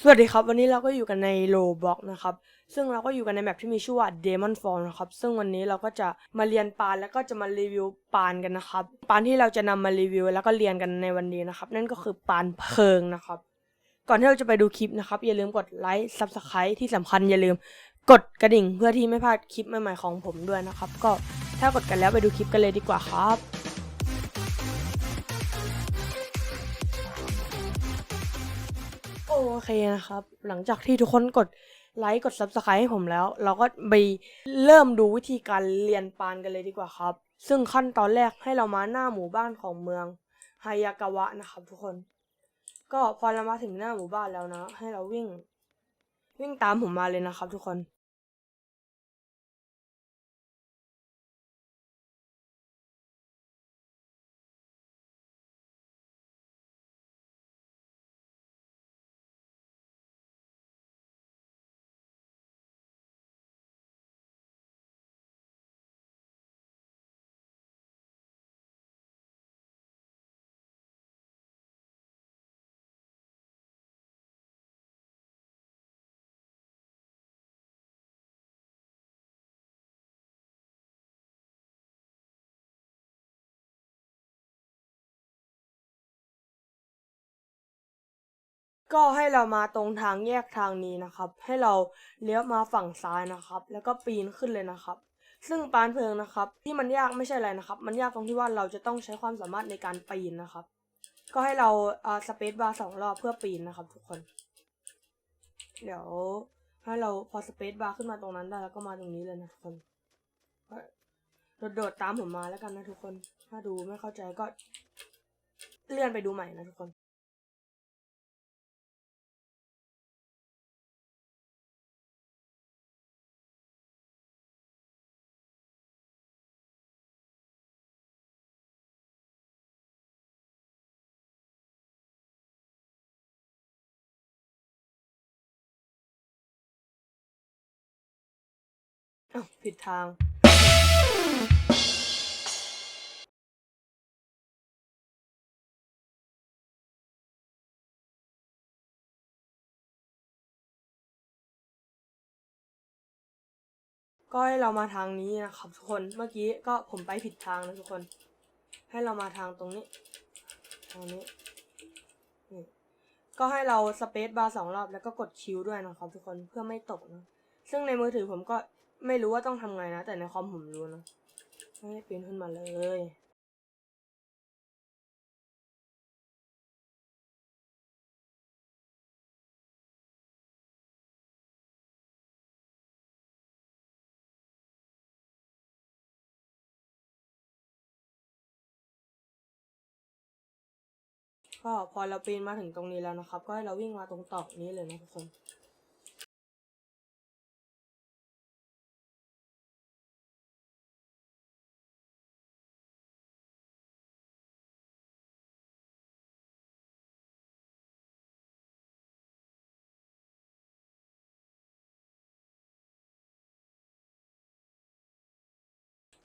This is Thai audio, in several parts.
สวัสดีครับ วันนี้เราก็อยู่กันในโลบ็อกนะครับ ซึ่งเราก็อยู่กันในแมปที่มีชื่อว่า Demon Fall นะครับ ซึ่งวันนี้เราก็จะมาเรียนปานแล้วก็จะมารีวิวปานกันนะครับปานที่เราจะนำมารีวิว แล้วก็เรียนกันในวันนี้นะครับ นั่นก็คือปานเพลิงนะครับ ก่อนที่เราจะไปดูคลิปนะครับ อย่าลืมกดไลค์ Subscribe ที่สำคัญอย่าลืมกดกระดิ่งเพื่อที่ไม่พลาดคลิปใหม่ๆของผมด้วยนะครับ ก็ถ้ากดกันแล้วไปดูคลิปกันเลยดีกว่าครับ โอเคนะครับ หลังจากที่ทุกคนกดไลค์กด Subscribe ให้ผมแล้ว เราก็ไปเริ่มดูวิธีการเรียนปานกันเลยดีกว่าครับ ซึ่งขั้นตอนแรกให้เรามาหน้าหมู่บ้านของเมืองฮายากาวะนะครับทุกคน ก็พอเรามาถึงหน้าหมู่บ้านแล้วนะ ให้เราวิ่ง วิ่งตามผมมาเลยนะครับทุกคน ก็ให้เรามาตรงทางแยกทางนี้นะครับ ให้เราเลี้ยวมาฝั่งซ้ายนะครับ แล้วก็ปีนขึ้นเลยนะครับ ซึ่งปานเพลิงนะครับ ที่มันยากไม่ใช่อะไรนะครับ มันยากตรงที่ว่าเราจะต้องใช้ความสามารถในการปีนนะครับ ก็ให้เราอ่าสเปซบาร์สองรอบเพื่อปีนนะครับ ทุกคน เดี๋ยวให้เราพอสเปซบาร์ขึ้นมาตรงนั้นได้แล้วก็มาตรงนี้เลยนะทุกคนโดดๆตามผมมาแล้วกันนะทุกคน ถ้าดูไม่เข้าใจก็เลื่อนไปดูใหม่นะทุกคน อ้าวผิดทาง ก็ให้เรามาทางนี้นะครับทุกคน เมื่อกี้ก็ผมไปผิดทางนะทุกคน ให้เรามาทางตรงนี้ ทางนี้นี่ก็ให้เราสเปซบาร์สองรอบแล้วก็กดคิวด้วยนะครับทุกคนเพื่อไม่ตกนะ ซึ่งในมือถือผมก็ ไม่รู้ว่าต้องทำไงนะ แต่ในคอมผมรู้นะให้ปีนขึ้นมาเลยก็พอเราปีนมาถึงตรงนี้แล้วนะครับ ก็ให้เราวิ่งมาตรงตอกนี้เลยนะทุกคน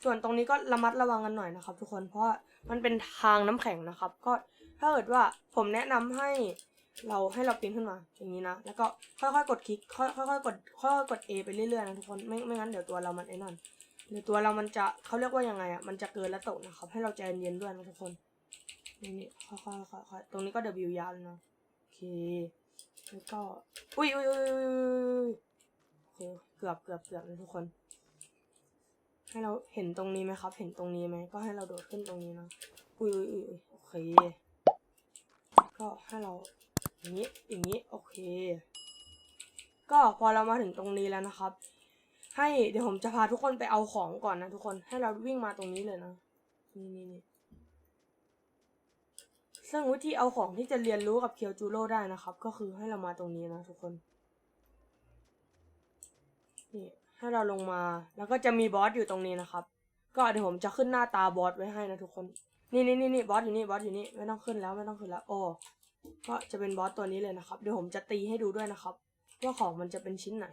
ส่วนตรงนี้ก็ระมัดระวังกันหน่อยนะครับ ทุกคนเพราะมันเป็นทางน้ำแข็งนะครับ ก็ถ้าเกิดว่าผมแนะนำให้เราให้เราปีนขึ้นมาอย่างนี้นะ แล้วก็ค่อยๆกดคลิกค่อยๆกดค่อยๆกด A ไปเรื่อยๆนะทุกคนไม่ไม่งั้นเดี๋ยวตัวเรามันไอ้นั่นเดี๋ยวตัวเรามันจะเขาเรียกว่ายังไงอะมันจะเกินและตกนะครับ ให้เราใจเย็นๆด้วยนะทุกคนนี่ค่อยๆค่อยๆตรงนี้ก็ W ยาวเลยนะโอเคแล้วก็อุ้ยอุ้ยอุ้ยอุ้ยอุ้ยโอเคเกือบเกือบเกือบนะทุกคน ให้เราเห็นตรงนี้ไหมครับ เห็นตรงนี้ไหมก็ให้เราโดดขึ้นตรงนี้นะอุ้ยอุ้ยอุ้ยอุ้ยโอเคก็ให้เราอย่างนี้อย่างนี้โอเค ก็พอเรามาถึงตรงนี้แล้วนะครับ ให้เดี๋ยวผมจะพาทุกคนไปเอาของก่อนนะทุกคนให้เราวิ่งมาตรงนี้เลยนะนี่นี่นี่ซึ่งวิธีเอาของที่จะเรียนรู้กับเคียวจูโร่ได้นะครับ ก็คือให้เรามาตรงนี้นะทุกคนนี่ ให้เราลงมา แล้วก็จะมีบอสอยู่ตรงนี้นะครับ ก็เดี๋ยวผมจะขึ้นหน้าตาบอสไว้ให้นะทุกคน นี่นี่นี่นี่บอสอยู่นี่บอสอยู่นี่ไม่ต้องขึ้นแล้วไม่ต้องขึ้นแล้ว โอ้ก็จะเป็นบอสตัวนี้เลยนะครับ เดี๋ยวผมจะตีให้ดูด้วยนะครับ ว่าของมันจะเป็นชิ้นไหน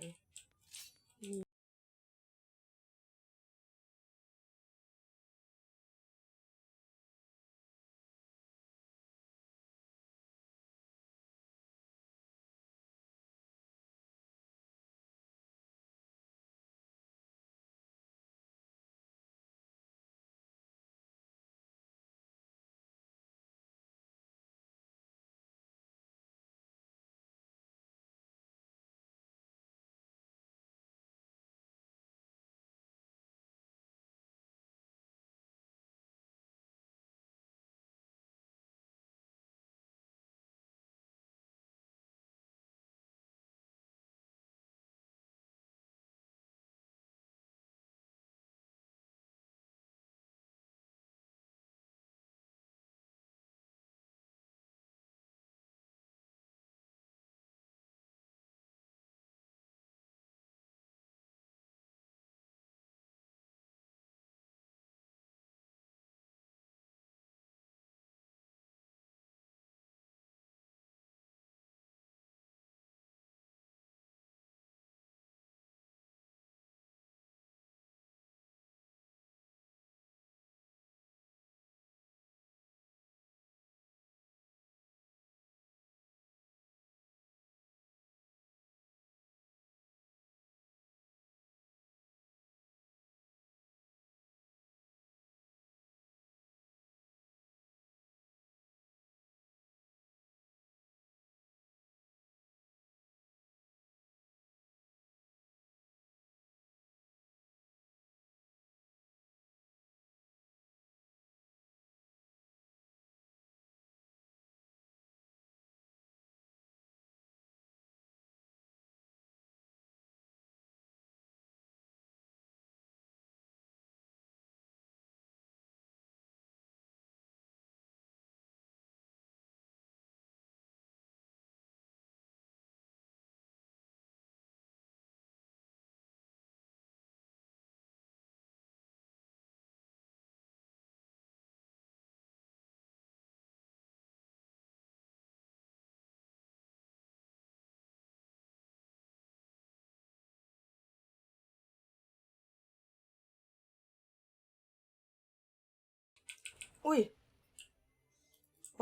อุ้ย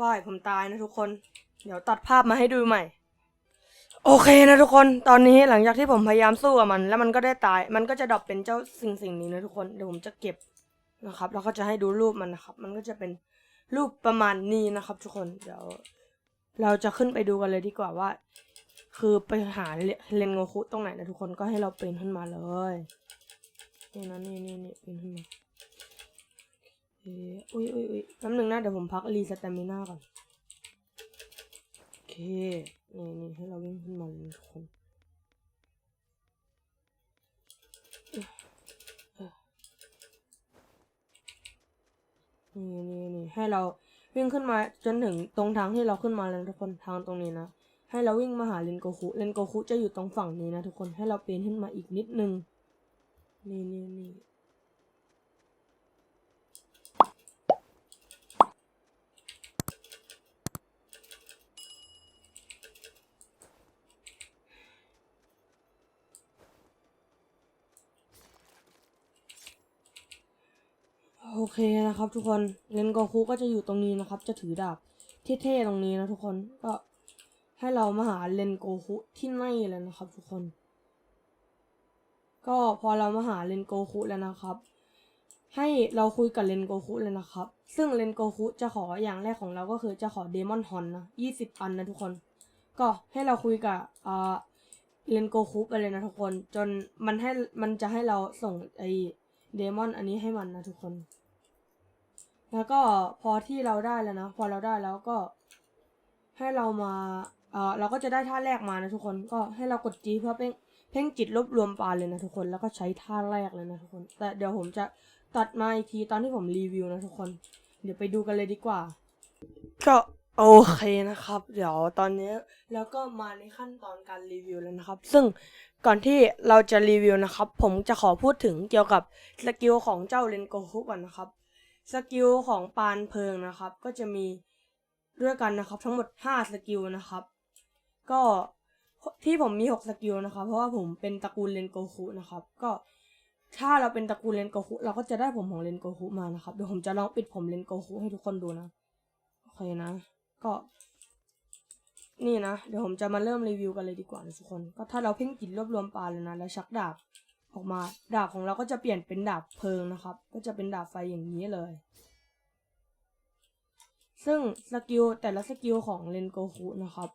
ว่ายผมตายนะทุกคน เดี๋ยวตัดภาพมาให้ดูใหม่ โอเคนะทุกคน ตอนนี้หลังจากที่ผมพยายามสู้กับมัน แล้วมันก็ได้ตาย มันก็จะดรอปเป็นเจ้าสิ่งสิ่งนี้นะทุกคน เดี๋ยวผมจะเก็บนะครับ แล้วก็จะให้ดูรูปมันนะครับ มันก็จะเป็นรูปประมาณนี้นะครับ ทุกคน เดี๋ยว เราจะขึ้นไปดูกันเลยดีกว่าว่า คือไปหาเลนโงคุตรงไหนนะทุกคน ก็ให้เราปีนขึ้นมาเลย นี่นะนี่นี่นี่ปีนขึ้นมา เอ้ยอุ้ยอุ้ยอุ้ยน้ำหนึ่งนะเดี๋ยวผมพักรีสเตมิน่าก่อน โอเค นี่นี่ให้เราวิ่งขึ้นมาเลยทุกคนนี่นี่นี่ให้เราวิ่งขึ้นมาจนถึงตรงทางที่เราขึ้นมาแล้วนะทุกคนทางตรงนี้นะ ให้เราวิ่งมาหาเลนโกคุเลนโกคุจะอยู่ตรงฝั่งนี้นะทุกคนให้เราปีนขึ้นมาอีกนิดนึง นี่นี่นี่ เคนะครับ ทุกคนเลนโกคุก็จะอยู่ตรงนี้นะครับ จะถือดาบเท่ๆตรงนี้นะทุกคนก็ให้เรามาหาเลนโกคุที่ไหนเลยนะครับ ทุกคน ก็พอเรามาหาเลนโกคุแล้วนะครับ ให้เราคุยกับเลนโกคุเลยนะครับ ซึ่งเลนโกคุจะขออย่างแรกของเราก็คือจะขอเดมอนฮอนนะยี่สิบอันนะทุกคน ก็ให้เราคุยกับอ่าเลนโกคุไปเลยนะทุกคน จนมันให้มันจะให้เราส่งไอเดมอนอันนี้ให้มันนะทุกคน แล้วก็พอที่เราได้แล้วนะ พอเราได้แล้วก็ ให้เรามาเออเราก็จะได้ท่าแรกมานะทุกคนก็ให้เรากดจีเพื่อเพ่งเพ่งจิตรวบรวมปานเลยนะทุกคนแล้วก็ใช้ท่าแรกเลยนะทุกคน แต่เดี๋ยวผมจะตัดมาอีกทีตอนที่ผมรีวิวนะทุกคน เดี๋ยวไปดูกันเลยดีกว่า ก็โอเคนะครับ เดี๋ยวตอนนี้แล้วก็มาในขั้นตอนการรีวิวแล้วนะครับ ซึ่งก่อนที่เราจะรีวิวนะครับ ผมจะขอพูดถึงเกี่ยวกับสกิลของเจ้าเลนโกคุก่อนนะครับ สกิลของปานเพลิงนะครับ ก็จะมีด้วยกันนะครับ ทั้งหมด 5 สกิลนะครับ ก็ที่ผมมี 6 สกิลนะครับ เพราะว่าผมเป็นตระกูลเลนโกคุนะครับ ก็ถ้าเราเป็นตระกูลเลนโกคุเราก็จะได้ผมของเลนโกคุมานะครับเดี๋ยวผมจะลองปิดผมเลนโกคุให้ทุกคนดูนะโอเคนะ ก็ นี่นะ เดี๋ยวผมจะมาเริ่มรีวิวกันเลยดีกว่านะทุกคน ก็ถ้าเราเพ่งจิตรวบรวมปานเลยนะ แล้วชักดาบ ออกมา ดาบของเราก็จะเปลี่ยนเป็นดาบเพลิงนะครับ ก็จะเป็นดาบไฟอย่างนี้เลย ซึ่งสกิลแต่ละสกิลของเลนโกคุนะครับ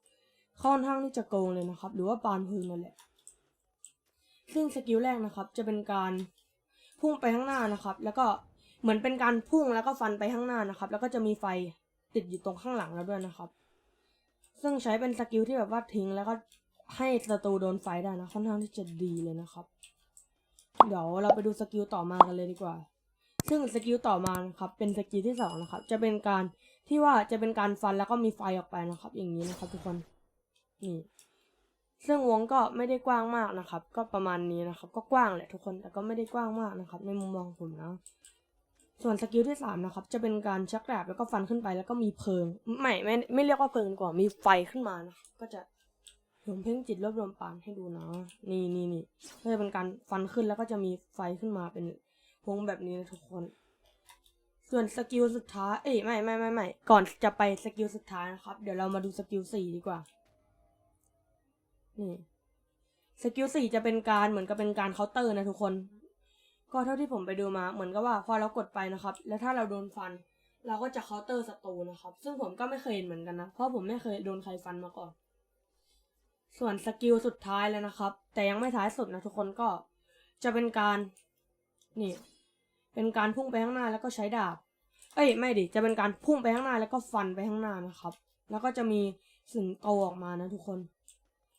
ค่อนข้างที่จะโกงเลยนะครับ หรือว่าปานพึงนั่นแหละ ซึ่งสกิลแรกนะครับ จะเป็นการพุ่งไปข้างหน้านะครับ แล้วก็เหมือนเป็นการพุ่งแล้วก็ฟันไปข้างหน้านะครับ แล้วก็จะมีไฟติดอยู่ตรงข้างหลังแล้วด้วยนะครับ ซึ่งใช้เป็นสกิลที่แบบว่าทิ้งแล้วก็ให้ศัตรูโดนไฟได้นะค่อนข้างที่จะดีเลยนะครับ เดี๋ยวเราไปดูสกิลต่อมากันเลยดีกว่า ซึ่งสกิลต่อมานะครับเป็นสกิลที่สองนะครับ จะเป็นการที่ว่าจะเป็นการฟันแล้วก็มีไฟออกไปนะครับ อย่างนี้นะครับ ทุกคนนี่ซึ่งวงก็ไม่ได้กว้างมากนะครับ ก็ประมาณนี้นะครับ ก็กว้างแหละทุกคนแต่ก็ไม่ได้กว้างมากนะครับ ในมุมมองผมนะส่วนสกิลที่สามนะครับ จะเป็นการชักดาบแล้วก็ฟันขึ้นไปแล้วก็มีเพลิง ไม่ไม่ไม่เรียกว่าเพลิงกว่ามีไฟขึ้นมานะก็จะ ผมเพ่งจิตรวบรวมปานให้ดูนะ นี่นี่นี่ก็จะเป็นการฟันขึ้นแล้วก็จะมีไฟขึ้นมาเป็นวงแบบนี้นะทุกคน ส่วนสกิลสุดท้าย เอ้ยไม่ไม่ไม่ไม่ก่อนจะไปสกิลสุดท้ายนะครับ เดี๋ยวเรามาดูสกิลสี่ดีกว่า นี่ สกิลสี่จะเป็นการเหมือนกับเป็นการเคาน์เตอร์นะทุกคน ก็เท่าที่ผมไปดูมา เหมือนกับว่าพอเรากดไปนะครับ แล้วถ้าเราโดนฟัน เราก็จะเคาน์เตอร์ศัตรูนะครับ ซึ่งผมก็ไม่เคยเห็นเหมือนกันนะ เพราะผมไม่เคยโดนใครฟันมาก่อน ส่วนสกิลสุดท้ายแล้วนะครับ แต่ยังไม่ท้ายสุดนะทุกคนก็จะเป็นการนี่เป็นการพุ่งไปข้างหน้าแล้วก็ใช้ดาบ เอ้ยไม่ดิจะเป็นการพุ่งไปข้างหน้าแล้วก็ฟันไปข้างหน้านะครับ แล้วก็จะมีสิงโตออกมานะทุกคน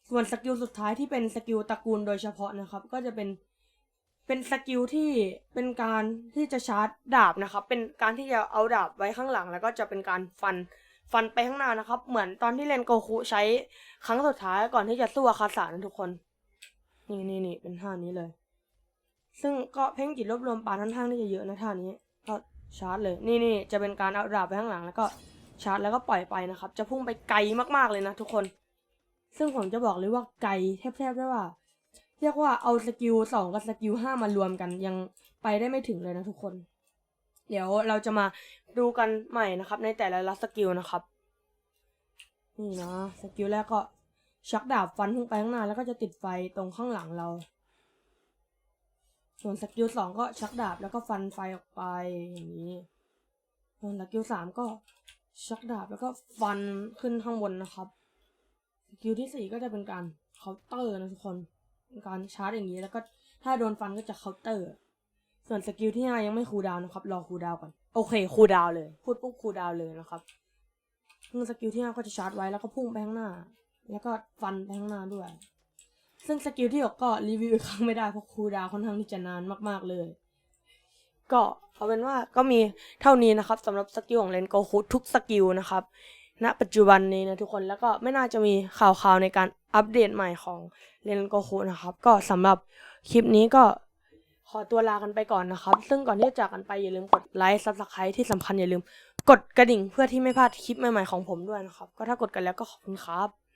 ส่วนสกิลสุดท้ายที่เป็นสกิลตระกูลโดยเฉพาะนะครับ ก็จะเป็นเป็นสกิลที่เป็นการที่จะชาร์จดาบนะครับ เป็นการที่จะเอาดาบไว้ข้างหลัง แล้วก็จะเป็นการฟัน ฟันไปข้างหน้านะครับ เหมือนตอนที่เลนโกคุใช้ครั้งสุดท้ายก่อนที่จะสู้อาคาสานะทุกคน นี่นี่นี่เป็นท่านี้เลย ซึ่งก็เพ่งจิตรวบรวมปานค่อนข้างที่จะเยอะนะท่านี้ก็ชาร์จเลย นี่นี่จะเป็นการเอาดาบไปข้างหลังแล้วก็ชาร์จแล้วก็ปล่อยไปนะครับ จะพุ่งไปไกลมากๆเลยนะทุกคน ซึ่งผมจะบอกเลยว่าไกลแทบๆได้ว่า เรียกว่าเอาสกิลสองกับสกิลห้ามารวมกันยังไปได้ไม่ถึงเลยนะทุกคน เดี๋ยวเราจะมา ดูกันใหม่นะครับ ในแต่ละสกิลนะครับนี่นะสกิลแรกก็ชักดาบฟันพุ่งไปข้างหน้าแล้วก็จะติดไฟตรงข้างหลังเรา ส่วนสกิลสองก็ชักดาบแล้วก็ฟันไฟออกไปอย่างนี้ ส่วนสกิลสามก็ชักดาบแล้วก็ฟันขึ้นข้างบนนะครับ สกิลที่สี่ก็จะเป็นการเคาน์เตอร์นะทุกคน เป็นการชาร์จอย่างนี้แล้วก็ถ้าโดนฟันก็จะเคาน์เตอร์ ส่วนสกิลที่ห้ายังไม่คูลดาวน์นะครับ รอคูลดาวน์ก่อน โอเคคูลดาวน์เลย พูดปุ๊บคูลดาวน์เลยนะครับซึ่งสกิลที่ห้าก็จะชาร์จไว้แล้วก็พุ่งไปข้างหน้า แล้วก็ฟันไปข้างหน้าด้วย ซึ่งสกิลที่หกก็รีวิวอีกครั้งไม่ได้เพราะคูลดาวน์ค่อนข้างที่จะนานมากๆเลย ก็เอาเป็นว่าก็มีเท่านี้นะครับสำหรับสกิลของเลนโกคุทุกสกิลนะครับณปัจจุบันนี้นะทุกคนแล้วก็ไม่น่าจะมีข่าวๆในการอัปเดตใหม่ของเลนโกคุนะครับ ก็สำหรับคลิปนี้ก็ ขอตัวลากันไปก่อนนะครับ ซึ่งก่อนที่จะจากกันไปอย่าลืมกดไลค์ซับสไครต์ที่สำคัญอย่าลืม กดกระดิ่งเพื่อที่ไม่พลาดคลิปใหม่ๆของผมด้วยนะครับ ก็ถ้ากดกันแล้วก็ขอบคุณครับ